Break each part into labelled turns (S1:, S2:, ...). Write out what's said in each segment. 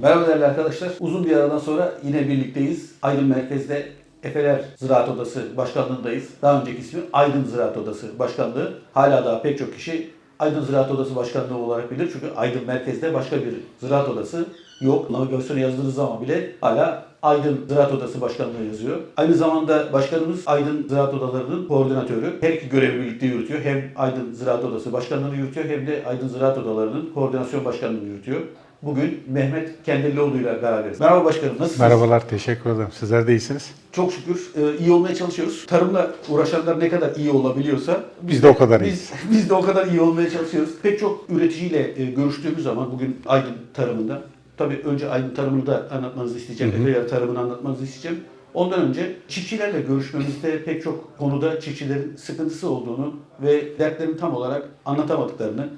S1: Merhaba değerli arkadaşlar. Uzun bir aradan sonra yine birlikteyiz. Aydın Merkez'de Efeler Ziraat Odası Başkanlığındayız. Daha önceki ismi Aydın Ziraat Odası Başkanlığı. Hala daha pek çok kişi Aydın Ziraat Odası Başkanlığı olarak bilir. Çünkü Aydın Merkez'de başka bir ziraat odası yok. Navigasyona yazdığınız zaman bile hala Aydın Ziraat Odası Başkanlığı yazıyor. Aynı zamanda başkanımız Aydın Ziraat Odaları'nın koordinatörü. Her iki görevi birlikte yürütüyor. Hem Aydın Ziraat Odası Başkanlığı'nı yürütüyor hem de Aydın Ziraat Odaları'nın koordinasyon başkanlığını yürütüyor. Bugün Mehmet Kendilioğlu ile beraberiz. Merhaba başkanım, nasılsınız?
S2: Merhabalar, teşekkür ederim. Sizler de iyisiniz.
S1: Çok şükür e, iyi olmaya çalışıyoruz. Tarımla uğraşanlar ne kadar iyi olabiliyorsa
S2: Biz de o kadar iyiyiz.
S1: biz, biz de o kadar iyi olmaya çalışıyoruz. Pek çok üreticiyle e, görüştüğümüz zaman bugün Aydın tarımında, tabii önce Aydın tarımını da anlatmanızı isteyeceğim. Efe tarımını anlatmanızı isteyeceğim. Ondan önce çiftçilerle görüşmemizde pek çok konuda çiftçilerin sıkıntısı olduğunu ve dertlerini tam olarak anlatamadıklarını,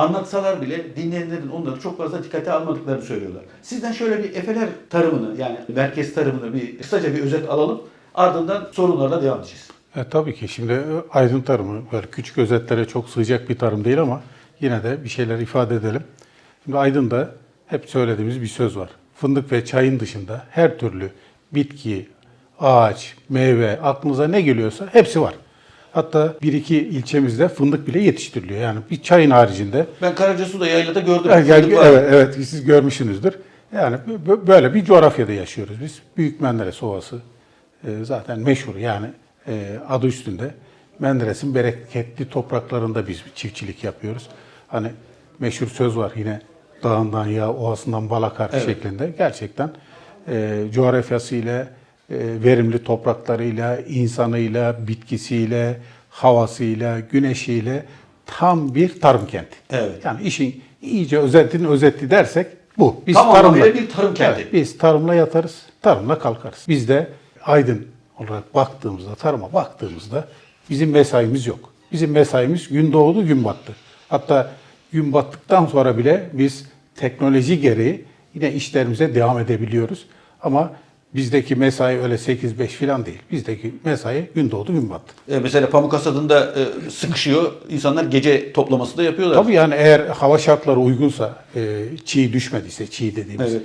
S1: anlatsalar bile dinleyenlerin onları çok fazla dikkate almadıklarını söylüyorlar. Sizden şöyle bir Efeler tarımını yani merkez tarımını bir kısaca bir özet alalım. Ardından sorunlarla devam edeceğiz.
S2: E, tabii ki şimdi aydın tarımı böyle küçük özetlere çok sığacak bir tarım değil ama yine de bir şeyler ifade edelim. Şimdi Aydın'da hep söylediğimiz bir söz var. Fındık ve çayın dışında her türlü bitki, ağaç, meyve aklınıza ne geliyorsa hepsi var. Hatta bir iki ilçemizde fındık bile yetiştiriliyor. Yani bir çayın haricinde
S1: Ben Karacasu'da yaylada gördüm.
S2: Yani evet, evet siz görmüşsünüzdür. Yani bö- bö- böyle bir coğrafyada yaşıyoruz biz. Büyük Menderes Ovası e, zaten meşhur yani e, adı üstünde. Menderes'in bereketli topraklarında biz çiftçilik yapıyoruz. Hani meşhur söz var yine dağından yağ, ovasından bal akar
S1: Evet.
S2: şeklinde. Gerçekten e, coğrafyasıyla, verimli topraklarıyla, insanıyla, bitkisiyle, havasıyla, güneşiyle tam bir tarım kenti.
S1: Evet.
S2: Yani işin iyice özetini özetli dersek bu. Biz
S1: Tam anlamıyla bir tarım kenti.
S2: Evet, biz tarımla yatarız, tarımla kalkarız. Biz de aydın olarak baktığımızda, tarıma baktığımızda bizim mesaimiz yok. Bizim mesaimiz gün doğdu, gün battı. Hatta gün battıktan sonra bile biz teknoloji gereği yine işlerimize devam edebiliyoruz. Ama bizdeki mesai öyle 8-5 falan değil. Bizdeki mesai gün doğdu, gün battı.
S1: E, mesela pamuk hasadında e, sıkışıyor. İnsanlar gece toplaması da yapıyorlar.
S2: Tabii yani eğer hava şartları uygunsa, e, çiğ düşmediyse, çiğ dediğimiz e,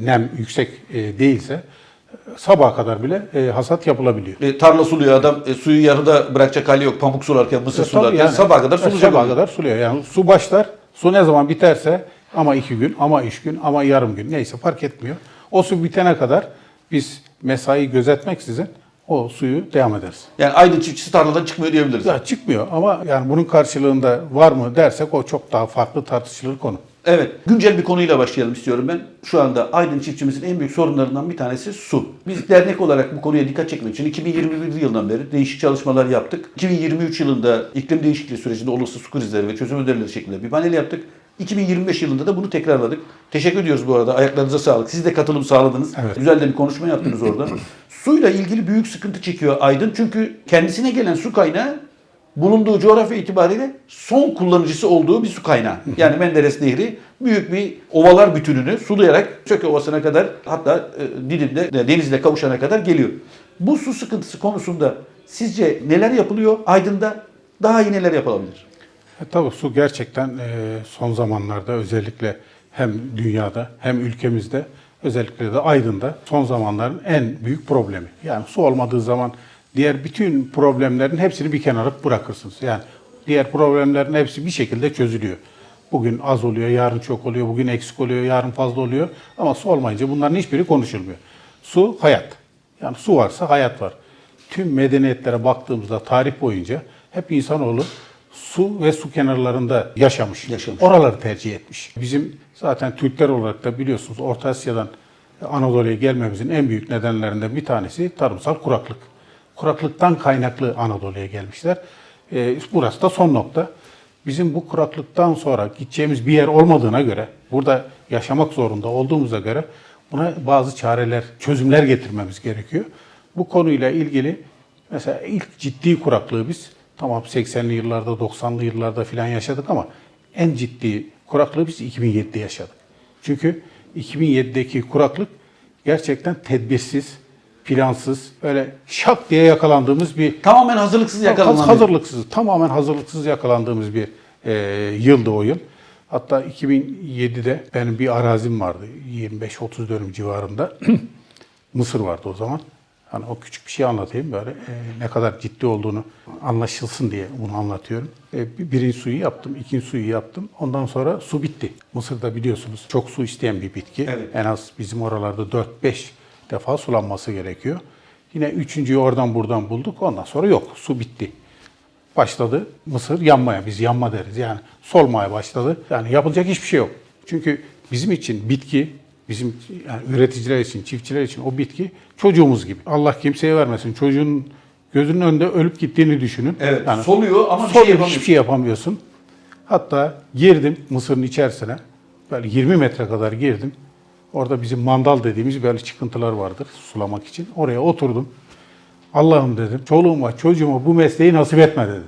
S2: nem yüksek e, değilse e, sabaha kadar bile e, hasat yapılabiliyor.
S1: E, tarla suluyor adam. e, suyu yarıda bırakacak hali yok. Pamuk sularken, mısır
S2: E, tabii
S1: sularken
S2: yani,
S1: sabaha kadar
S2: e,
S1: sulayacak.
S2: Sabaha
S1: onu.
S2: kadar suluyor. Yani su başlar, su ne zaman biterse ama iki gün, ama üç gün, ama yarım gün neyse fark etmiyor. O su bitene kadar biz mesai gözetmeksizin o suyu devam ederiz.
S1: Yani Aydın çiftçisi tarladan çıkmıyor diyebiliriz.
S2: Ya çıkmıyor ama yani bunun karşılığında var mı dersek o çok daha farklı tartışılır konu.
S1: Evet, güncel bir konuyla başlayalım istiyorum ben. Şu anda Aydın çiftçimizin en büyük sorunlarından bir tanesi su. Biz dernek olarak bu konuya dikkat çekmek için 2021 yılından beri değişik çalışmalar yaptık. 2023 yılında iklim değişikliği sürecinde olası su krizleri ve çözüm önerileri şeklinde bir panel yaptık. 2025 yılında da bunu tekrarladık. Teşekkür ediyoruz bu arada. Ayaklarınıza sağlık. Siz de katılım sağladınız.
S2: Evet.
S1: Güzel de bir konuşma yaptınız orada. Suyla ilgili büyük sıkıntı çekiyor Aydın. Çünkü kendisine gelen su kaynağı bulunduğu coğrafya itibariyle son kullanıcısı olduğu bir su kaynağı. Yani Menderes Nehri büyük bir ovalar bütününü sulayarak Söke Ovası'na kadar hatta e, Didim'de e, denizle kavuşana kadar geliyor. Bu su sıkıntısı konusunda sizce neler yapılıyor Aydın'da? Daha iyi neler yapılabilir?
S2: E, tabii su gerçekten e, son zamanlarda özellikle hem dünyada hem ülkemizde özellikle de Aydın'da son zamanların en büyük problemi. Yani su olmadığı zaman diğer bütün problemlerin hepsini bir kenara bırakırsınız. Yani diğer problemlerin hepsi bir şekilde çözülüyor. Bugün az oluyor, yarın çok oluyor, bugün eksik oluyor, yarın fazla oluyor. Ama su olmayınca bunların hiçbiri konuşulmuyor. Su hayat. Yani su varsa hayat var. Tüm medeniyetlere baktığımızda tarih boyunca hep insanoğlu su ve su kenarlarında yaşamış.
S1: Yaşamış.
S2: Oraları tercih etmiş. Bizim zaten Türkler olarak da biliyorsunuz Orta Asya'dan Anadolu'ya gelmemizin en büyük nedenlerinden bir tanesi tarımsal kuraklık. Kuraklıktan kaynaklı Anadolu'ya gelmişler. Ee, burası da son nokta. Bizim bu kuraklıktan sonra gideceğimiz bir yer olmadığına göre, burada yaşamak zorunda olduğumuza göre buna bazı çareler, çözümler getirmemiz gerekiyor. Bu konuyla ilgili mesela ilk ciddi kuraklığı biz tamam 80'li yıllarda, 90'lı yıllarda filan yaşadık ama en ciddi kuraklığı biz 2007'de yaşadık. Çünkü 2007'deki kuraklık gerçekten tedbirsiz, plansız, öyle şak diye yakalandığımız bir
S1: Tamamen hazırlıksız yakalanan bir-
S2: hazırlıksız, tamamen hazırlıksız yakalandığımız bir e, yıldı o yıl. Hatta 2007'de benim bir arazim vardı. 25-30 dönüm civarında. Mısır vardı o zaman. Hani o küçük bir şey anlatayım böyle e, ne kadar ciddi olduğunu anlaşılsın diye bunu anlatıyorum. E, bir- birinci suyu yaptım, ikinci suyu yaptım. Ondan sonra su bitti. Mısır'da biliyorsunuz çok su isteyen bir bitki.
S1: Evet.
S2: En az bizim oralarda 4-5 defa sulanması gerekiyor. Yine üçüncüyü oradan buradan bulduk. Ondan sonra yok. Su bitti. Başladı mısır yanmaya. Biz yanma deriz. Yani solmaya başladı. Yani yapılacak hiçbir şey yok. Çünkü bizim için bitki, bizim yani üreticiler için, çiftçiler için o bitki çocuğumuz gibi. Allah kimseye vermesin. Çocuğun gözünün önünde ölüp gittiğini düşünün.
S1: Evet.
S2: Yani
S1: soluyor ama bir
S2: Sonra
S1: şey
S2: hiçbir şey yapamıyorsun. Hatta girdim mısırın içerisine. Böyle 20 metre kadar girdim. Orada bizim mandal dediğimiz böyle çıkıntılar vardır sulamak için. Oraya oturdum. Allah'ım dedim çoluğuma çocuğuma bu mesleği nasip etme dedim.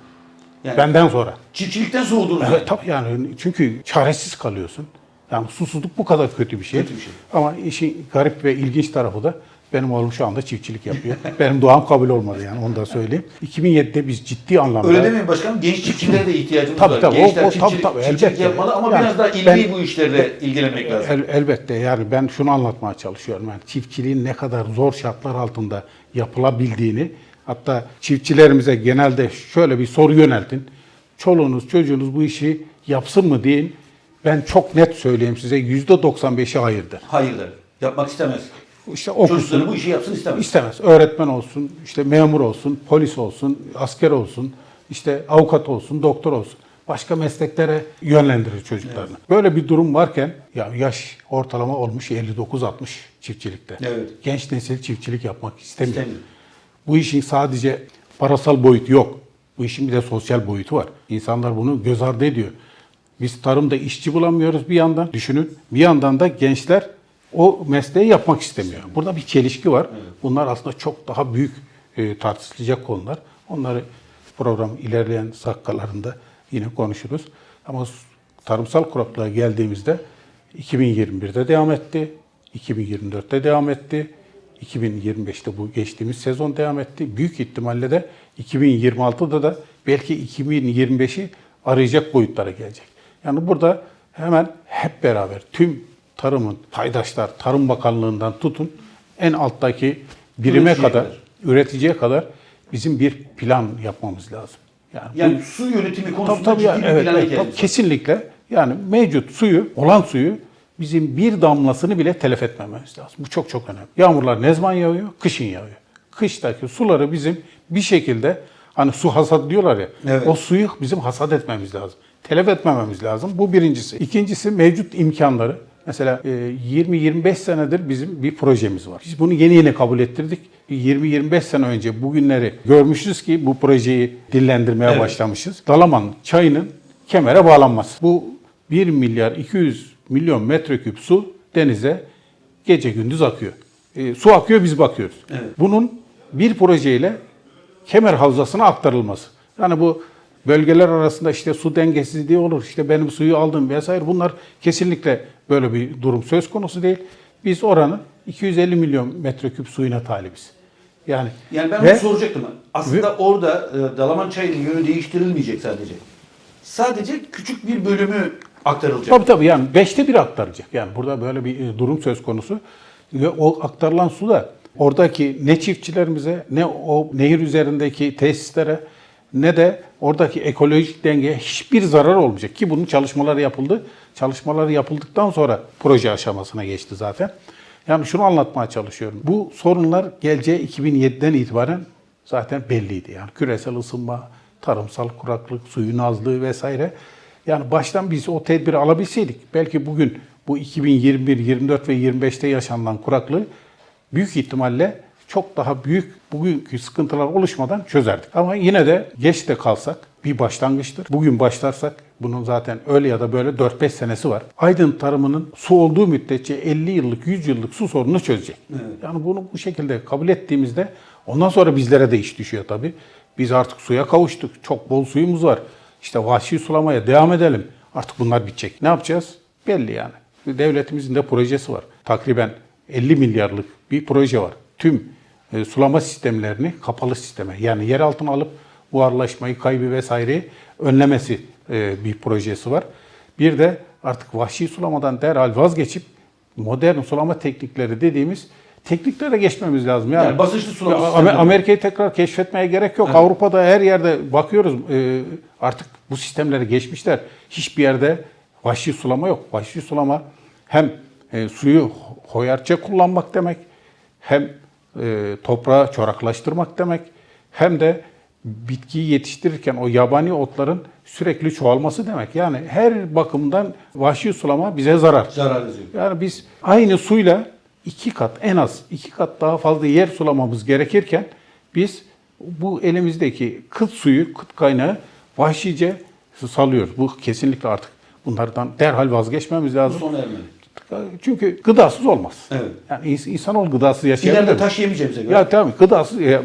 S1: Yani
S2: Benden sonra.
S1: çiftçilikten soğudunuz.
S2: Evet tabii yani çünkü çaresiz kalıyorsun. Yani susuzluk bu kadar kötü bir şey.
S1: Kötü bir şey.
S2: Ama işin garip ve ilginç tarafı da benim oğlum şu anda çiftçilik yapıyor. benim duam kabul olmadı yani onu da söyleyeyim. 2007'de biz ciddi anlamda
S1: Öyle demeyin başkanım. Genç çiftçilere de ihtiyacımız
S2: Tabii,
S1: var.
S2: tabii. O-
S1: Gençler
S2: o- tabii,
S1: çiftçilik,
S2: tabii,
S1: çiftçilik
S2: elbette.
S1: yapmalı ama
S2: Yani
S1: biraz daha ilmi
S2: ben-
S1: bu işlerle ilgilenmek lazım.
S2: El- elbette yani ben şunu anlatmaya çalışıyorum. Yani çiftçiliğin ne kadar zor şartlar altında yapılabildiğini hatta çiftçilerimize genelde şöyle bir soru yöneltin. Çoluğunuz çocuğunuz bu işi yapsın mı deyin. Ben çok net söyleyeyim size %95'i hayırdır.
S1: Hayır der. Yapmak istemez.
S2: İşte okusun,
S1: Çocukları bu işi yapsın istemez.
S2: istemez. Öğretmen olsun, işte memur olsun, polis olsun, asker olsun, işte avukat olsun, doktor olsun. Başka mesleklere yönlendirir çocuklarını. Böyle bir durum varken ya yaş ortalama olmuş 59-60 çiftçilikte.
S1: Evet.
S2: Genç nesil çiftçilik yapmak istemiyor.
S1: İstemiyor.
S2: Bu işin sadece parasal boyutu yok. Bu işin bir de sosyal boyutu var. İnsanlar bunu göz ardı ediyor. Biz tarımda işçi bulamıyoruz bir yandan düşünün. Bir yandan da gençler o mesleği yapmak istemiyor. Burada bir çelişki var. Bunlar aslında çok daha büyük e, tartışılacak konular. Onları program ilerleyen dakikalarında yine konuşuruz. Ama tarımsal kuraklığa geldiğimizde 2021'de devam etti. 2024'te devam etti. 2025'te bu geçtiğimiz sezon devam etti. Büyük ihtimalle de 2026'da da belki 2025'i arayacak boyutlara gelecek. Yani burada hemen hep beraber tüm tarımın paydaşlar, Tarım Bakanlığı'ndan tutun en alttaki birime
S1: Üreticiye
S2: kadar,
S1: kadar.
S2: üreticiye kadar bizim bir plan yapmamız lazım. Yani, bu-
S1: Yani su yönetimi konusunda
S2: Tabii
S1: ciddi bir
S2: evet,
S1: plana
S2: evet, tabii, kesinlikle. Yani mevcut suyu, olan suyu bizim bir damlasını bile telef etmememiz lazım. Bu çok çok önemli. Yağmurlar ne zaman yağıyor? Kışın yağıyor. Kıştaki suları bizim bir şekilde hani su hasat diyorlar ya.
S1: Evet.
S2: O suyu bizim hasat etmemiz lazım. Telef etmememiz lazım. Bu birincisi. İkincisi mevcut imkanları. Mesela e, 20-25 senedir bizim bir projemiz var. Biz bunu yeni yeni kabul ettirdik. 20-25 sene önce bugünleri görmüşüz ki bu projeyi dillendirmeye
S1: Evet.
S2: başlamışız. Dalaman çayının kemere bağlanması. Bu 1 milyar 200 milyon metreküp su denize gece gündüz akıyor. E, su akıyor biz bakıyoruz.
S1: Evet.
S2: Bunun bir projeyle kemer havzasına aktarılması. Yani bu bölgeler arasında işte su dengesizliği olur, işte benim suyu aldım vesaire bunlar kesinlikle böyle bir durum söz konusu değil. Biz oranın 250 milyon metreküp suyuna talibiz. Yani,
S1: Yani ben
S2: ve-
S1: onu soracaktım. Aslında orada e, Dalaman çayının yönü değiştirilmeyecek sadece. Sadece küçük bir bölümü aktarılacak.
S2: Tabii tabii yani beşte bir aktaracak. Yani burada böyle bir e, durum söz konusu. Ve o aktarılan su da oradaki ne çiftçilerimize ne o nehir üzerindeki tesislere ne de oradaki ekolojik dengeye hiçbir zarar olmayacak. Ki bunun çalışmaları yapıldı. Çalışmaları yapıldıktan sonra proje aşamasına geçti zaten. Yani şunu anlatmaya çalışıyorum. Bu sorunlar geleceği 2007'den itibaren zaten belliydi. Yani küresel ısınma, tarımsal kuraklık, suyun azlığı vesaire. Yani baştan biz o tedbiri alabilseydik belki bugün bu 2021, 24 ve 25'te yaşanılan kuraklığı büyük ihtimalle çok daha büyük bugünkü sıkıntılar oluşmadan çözerdik. Ama yine de geç de kalsak bir başlangıçtır. Bugün başlarsak bunun zaten öyle ya da böyle 4-5 senesi var. Aydın tarımının su olduğu müddetçe 50 yıllık, 100 yıllık su sorununu çözecek. Yani bunu bu şekilde kabul ettiğimizde ondan sonra bizlere de iş düşüyor tabii. Biz artık suya kavuştuk. Çok bol suyumuz var. İşte vahşi sulamaya devam edelim. Artık bunlar bitecek. Ne yapacağız? Belli yani. Devletimizin de projesi var. Takriben 50 milyarlık bir proje var. Tüm e, sulama sistemlerini kapalı sisteme yani yer altına alıp buharlaşmayı, kaybı vesaireyi önlemesi e, bir projesi var. Bir de artık vahşi sulamadan derhal vazgeçip modern sulama teknikleri dediğimiz tekniklere geçmemiz lazım. Yani,
S1: Yani basınçlı sulama.
S2: Amer- Amerika'yı tekrar keşfetmeye gerek yok. Avrupa'da her yerde bakıyoruz e, artık bu sistemleri geçmişler. Hiçbir yerde vahşi sulama yok. Vahşi sulama hem e, suyu hoyarca kullanmak demek, hem e, toprağı çoraklaştırmak demek, hem de bitkiyi yetiştirirken o yabani otların sürekli çoğalması demek. Yani her bakımdan vahşi sulama bize zarar.
S1: Zarar ediyor.
S2: Yani biz aynı suyla iki kat en az iki kat daha fazla yer sulamamız gerekirken biz bu elimizdeki kıt suyu, kıt kaynağı vahşice salıyoruz. Bu kesinlikle artık bunlardan derhal vazgeçmemiz
S1: Bu
S2: lazım.
S1: sona ermeli.
S2: Çünkü gıdasız olmaz.
S1: Evet.
S2: Yani ins- insanoğlu gıdasız yaşayabilir.
S1: İleride taş yemeyeceğimize göre.
S2: Ya tamam gıdasız ya,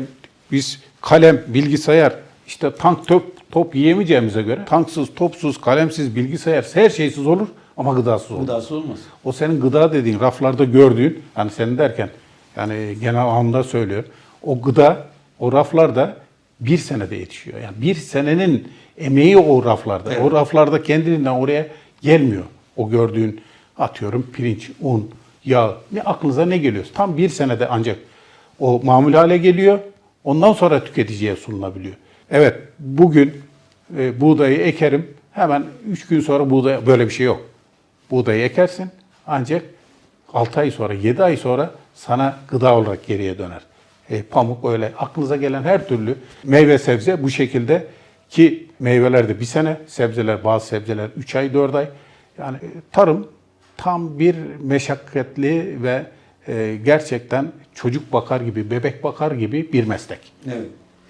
S2: biz kalem, bilgisayar, işte tank top, top yiyemeyeceğimize göre tanksız, topsuz, kalemsiz, bilgisayar her şeysiz olur ama gıdasız olur.
S1: Gıdası olmaz.
S2: O senin gıda dediğin raflarda gördüğün yani senin derken yani genel anlamda söylüyor. O gıda o raflarda bir senede yetişiyor. Yani bir senenin emeği o raflarda.
S1: Evet.
S2: O raflarda kendiliğinden oraya gelmiyor. O gördüğün atıyorum pirinç, un, yağ ne aklınıza ne geliyor? Tam bir senede ancak o mamul hale geliyor. Ondan sonra tüketiciye sunulabiliyor. Evet bugün e, buğdayı ekerim. Hemen 3 gün sonra buğday böyle bir şey yok. Buğdayı ekersin ancak 6 ay sonra, 7 ay sonra sana gıda olarak geriye döner. E, pamuk öyle. Aklınıza gelen her türlü meyve sebze bu şekilde ki meyveler de bir sene, sebzeler bazı sebzeler 3 ay, 4 ay. Yani e, tarım tam bir meşakkatli ve e, gerçekten çocuk bakar gibi, bebek bakar gibi bir meslek.
S1: Evet.